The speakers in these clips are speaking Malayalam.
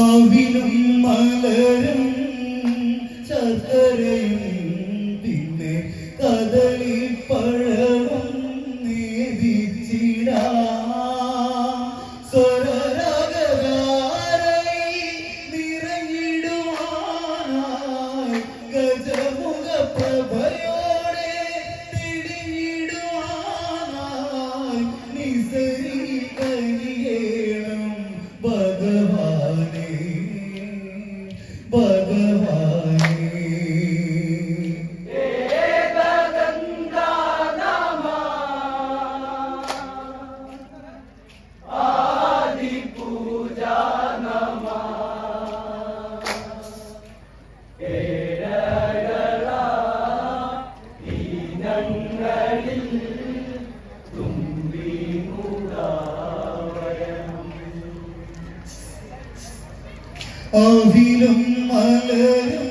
അവിലും മലരും ചതരയും പിന്നെ കദളി പഴം അവിലും മലരും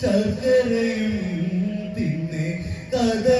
ശർക്കരയും തിന്നെ കഥ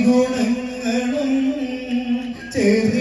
ആദിഗുണങ്ങളും ചേർന്ന്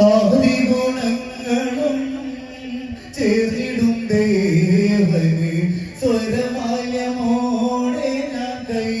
ആദി ഗുണങ്ങളും ചേർത്തിടും ദേവന്. സ്വരമായമോടെ ഞാൻ കൈ